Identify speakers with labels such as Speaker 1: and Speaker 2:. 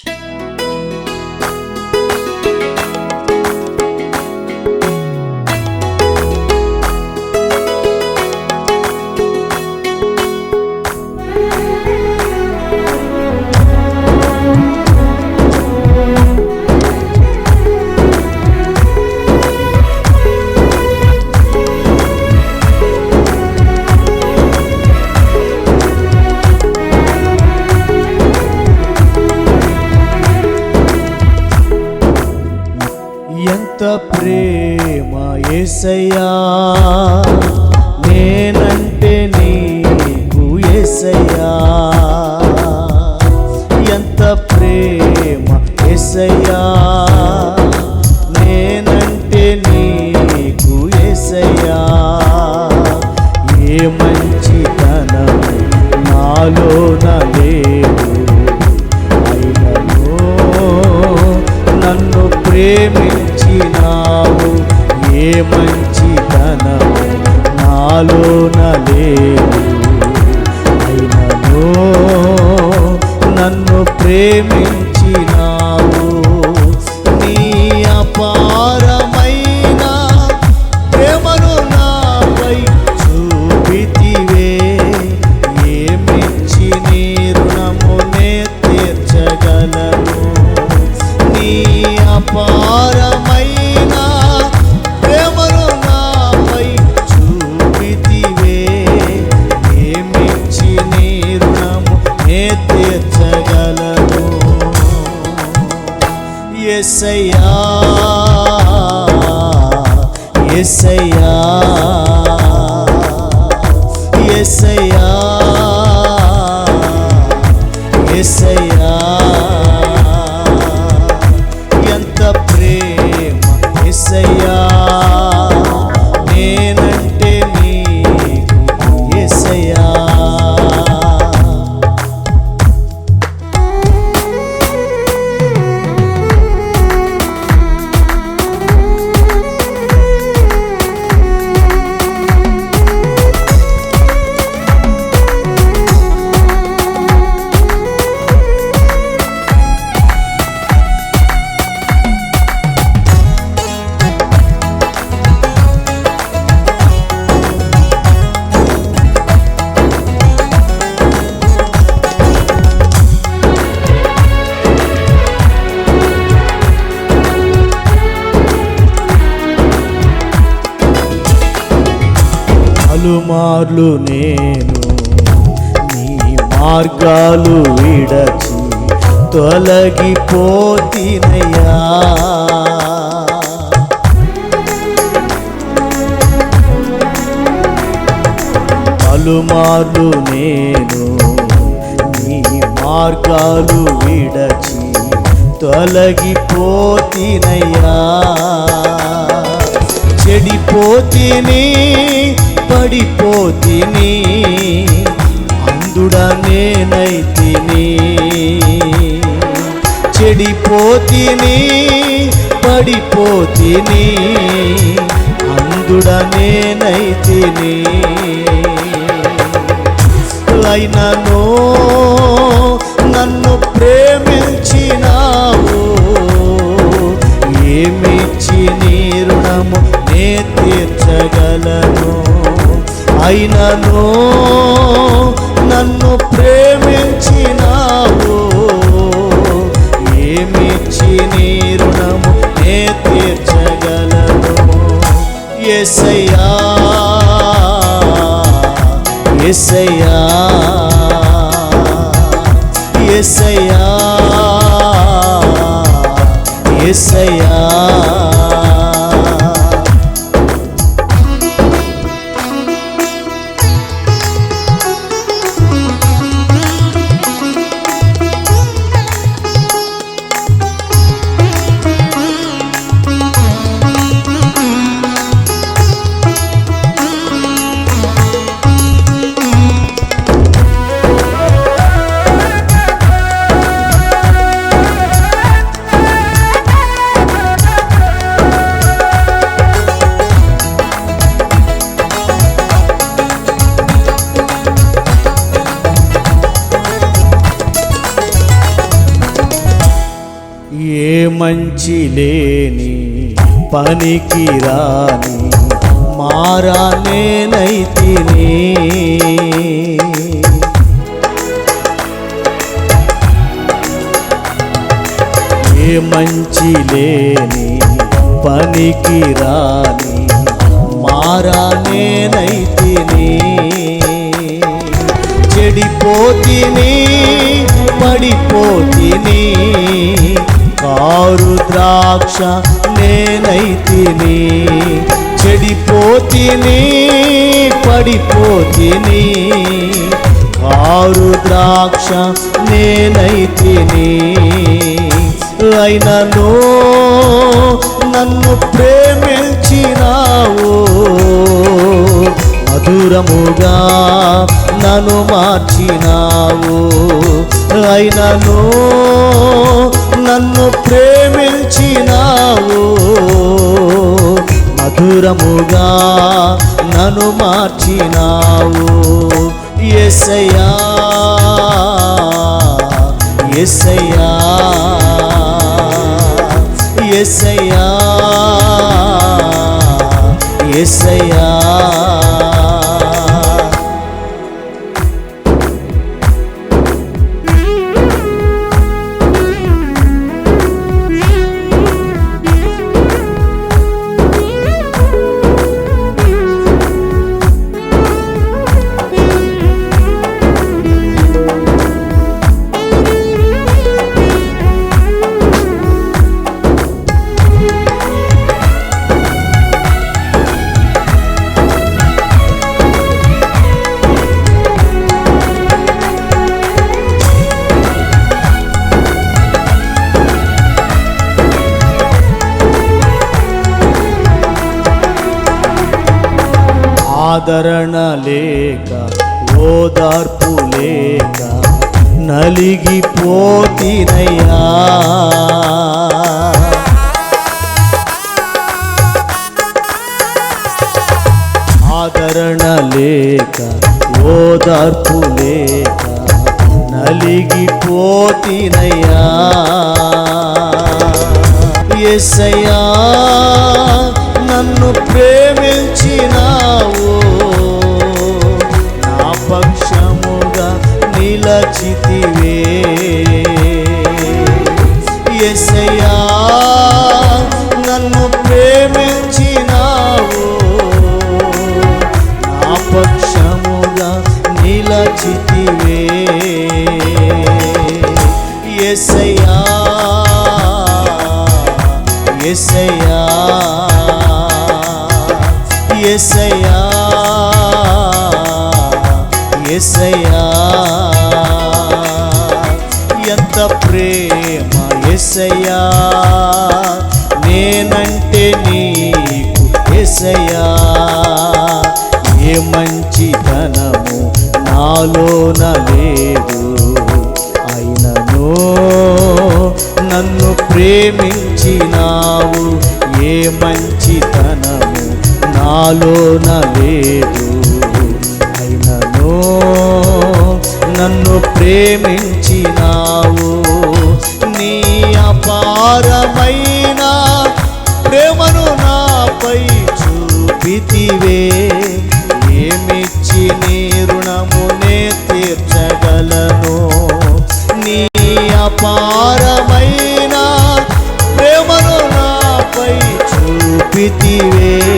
Speaker 1: ఎంత ప్రేమ ఎసయ్యా నేనంటే నీకు ఎసయ్యా ఎంత ప్రేమ ఎసయ్యా నేనంటే నీకు ఎసయ్యా ఏ మంచితనం నాలో లేదు అయినను నన్ను ప్రేమి ఏ నాలోన లేదు అయినను నన్ను ఎస్సయ్యా ఎంత ప్రేమ ఎసయ్యా పలుమార్లు నేను. నీ మార్గాలు విడచి తొలగిపోతినయ్యా. పలుమార్లు నేను నీ మార్గాలు విడచి తొలగిపోతినయ్యా. చెడిపోతిని పడిపోతిని అందుడా నేనైతిని. చెడిపోతిని పడిపోతిని అందుడా నేనైతిని. అయినను నన్ను ప్రేమించినావు ఏమిచ్చి నీ రుణము నే తీర్చగలను? అయినను నన్ను ప్రేమించినావు. ఏమిచ్చి నీ రుణము? నే తీర్చగలను? ఎసయ్యా ఎసయ్యా ఎసయ్యా ఎసయ్యా పనికి రాని మారా నేనైతిని ఏ మంచి లేని పనికి రాని మారా నేనైతిని చెడిపోతిని పడిపోతిని మారు ద్రాక్ష నేనైతిని చెడిపోతిని పడిపోతిని. కారు ద్రాక్ష నేనైతిని అయినను నన్ను ప్రేమించినావు. మధురముగా నన్ను మార్చినావు. అయినను నన్ను ప్రేమించినావు. మధురముగా నన్ను మార్చినావు. ఎసయా ఎసయా ఎసయా ఎసయా ఆదరణ లేక ఓదార్పు లేక నలిగిపోతినయ్యా ఆదరణ లేక ఓదార్పు లేక నలిగిపోతినయ్యా ఎసయ్యా నన్ను ప్రేమించినా నిలచితివే ఎసయ్యా నన్ను ప్రేమించినావు. నా పక్షముగా నిలచితివే. ఎసయ్యా ఎసయ్యా ఎసయ్యా ఎసయ్యా ప్రేమ ఎసయా నేనంటే నీకు ఎసయా ఏ మంచితనము నాలోన లేదు. అయినను నన్ను ప్రేమించినావు. ఏ మంచితనము నాలోన లేదు. అయినను నన్ను ప్రేమించినావు నీ అపారమైన ప్రేమను నాపై చూపితివే. ఏమిచ్చి నీ రుణమునే తీర్చగలను? నీ అపారమైన ప్రేమను నాపై చూపితివే.